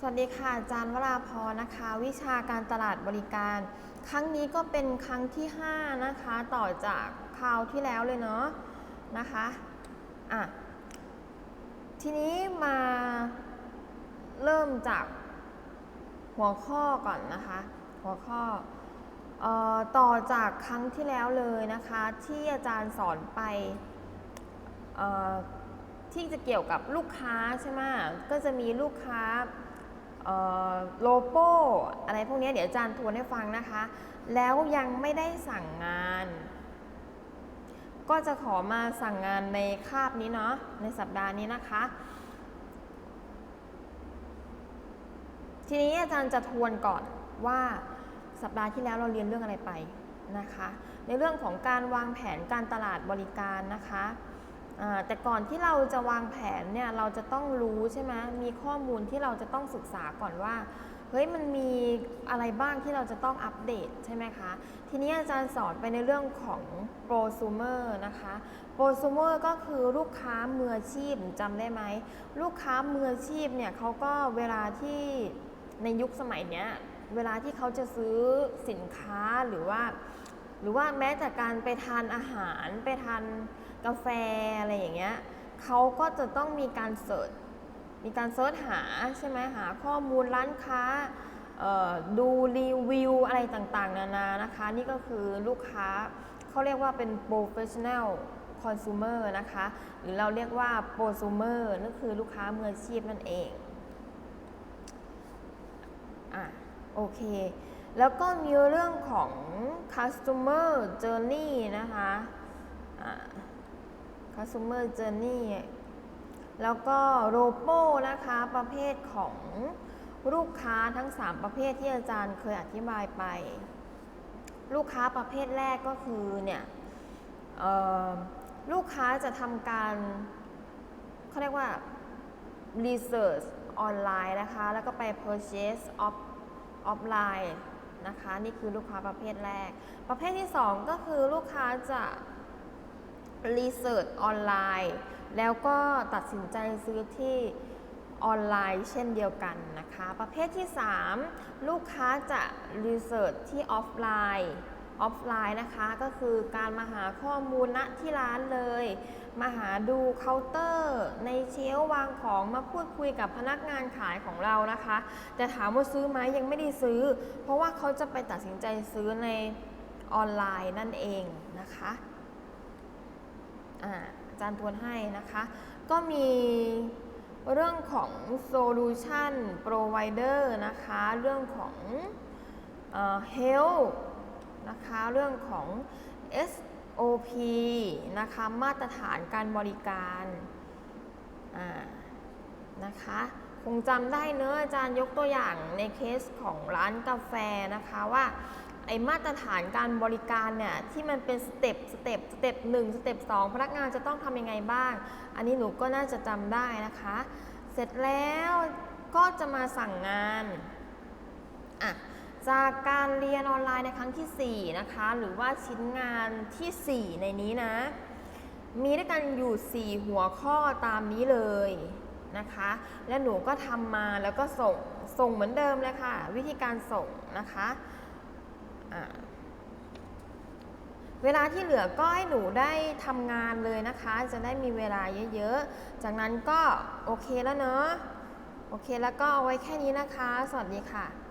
สวัสดีค่ะ อาจารย์วราพรนะคะ วิชาการตลาดบริการ ครั้งนี้ก็เป็นครั้งที่ 5 นะคะ ต่อจากคราวที่แล้วเลยเนาะนะคะอะทีนี้มาเริ่มจากหัวข้อก่อนนะคะ หัวข้อออต่อจากครั้งที่แล้วเลยนะคะ ที่อาจารย์สอนไปที่จะเกี่ยวกับลูกค้าใช่ไหมก็จะมีลูกค้า โลโป้อะไรพวกนี้เดี๋ยวอาจารย์ทวนให้ฟังนะคะ แล้วยังไม่ได้สั่งงาน ก็จะขอมาสั่งงานในคาบนี้เนาะในสัปดาห์นี้นะคะ ทีนี้อาจารย์จะทวนก่อนว่าสัปดาห์ที่แล้วเราเรียนเรื่องอะไรไปนะคะ ในเรื่องของการวางแผนการตลาดบริการนะคะ แต่ก่อนที่เราจะวางแผนเนี่ยเราจะต้องรู้ใช่ไหมมีข้อมูลที่เราจะต้องศึกษาก่อนว่าเฮ้ยมันมีอะไรบ้างที่เราจะต้องอัปเดตใช่ไหมคะ ทีนี้อาจารย์สอนไปในเรื่องของโปรซูเมอร์นะคะโปรซูเมอร์ก็คือลูกค้ามืออาชีพจำได้ไหม ลูกค้ามืออาชีพเนี่ยเขาก็เวลาที่ในยุคสมัยเนี้ย เวลาที่เขาจะซื้อสินค้าหรือว่า หรือว่าแม้แต่การไปทานอาหารไปทานกาแฟอะไรอย่างเงี้ยเขาก็จะต้องมีการเสิร์ชมีการเสิร์ชหาใช่ไหมหาข้อมูลร้านค้าดูรีวิวอะไรต่างๆ นานานะคะ นี่ก็คือลูกค้าเขาเรียกว่าเป็น professional consumer นะคะ หรือเราเรียกว่า prosumer นั่นคือลูกค้ามืออาชีพนั่นเองอะโอเคแล้วก็มีเรื่องของ customer journey นะคะ customer journey แล้วก็โรโปนะคะ ประเภทของลูกค้าทั้ง 3 ประเภทที่อาจารย์เคยอธิบายไป ลูกค้าประเภทแรกก็คือเนี่ยลูกค้าจะทำการเขาเรียกว่า research ออนไลน์นะคะ แล้วก็ไป purchase off offline นะคะ นี่คือลูกค้าประเภทแรก ประเภทที่ 2 ก็คือลูกค้าจะรีเสิร์ชออนไลน์ แล้วก็ตัดสินใจซื้อที่ออนไลน์เช่นเดียวกันนะคะ ประเภทที่ 3 ลูกค้าจะรีเสิร์ชที่ออฟไลน์ ออฟไลน์นะคะ ก็คือการมาหาข้อมูลณที่ร้านเลย มาหาดูเคาน์เตอร์ ในเชลวางของมาพูดคุยกับพนักงานขายของเรานะคะ แต่ถามว่าซื้อไหมยังไม่ได้ซื้อ เพราะว่าเขาจะไปตัดสินใจซื้อในออนไลน์นั่นเองนะคะอาจารย์ทวนให้นะคะ ก็มีเรื่องของ solution provider นะคะ เรื่องของเอ่อ health นะคะ เรื่องของ SOP นะคะ มาตรฐานการบริการนะคะ คงจำได้เนอะอาจารย์ยกตัวอย่างในเคสของร้านกาแฟนะคะว่าไอมาตรฐานการบริการเนี่ยที่มันเป็นสเต็ปสเต็ปสเต็ปหนึ่งสเต็ปสองพนักงานจะต้องทำยังไงบ้าง อันนี้หนูก็น่าจะจำได้นะคะ เสร็จแล้วก็จะมาสั่งงานอะ จากการเรียนออนไลน์ในครั้งทีสี่4 นะคะ หรือว่าชิ้นงานทีสี่ 4 ในนี้นะ มีด้วยกันอยู่ 4 หัวข้อตามนี้เลยนะคะ และหนูก็ทำมาแล้วก็ส่งส่งเหมือนเดิมเลยค่ะ วิธีการส่งนะคะะเวลาที่เหลือก็ให้หนูได้ทำงานเลยนะคะ จะได้มีเวลาเยอะๆ จากนั้นก็โอเคแล้วเนาะโอเคแล้วก็เอาไว้แค่นี้นะคะ สวัสดีค่ะ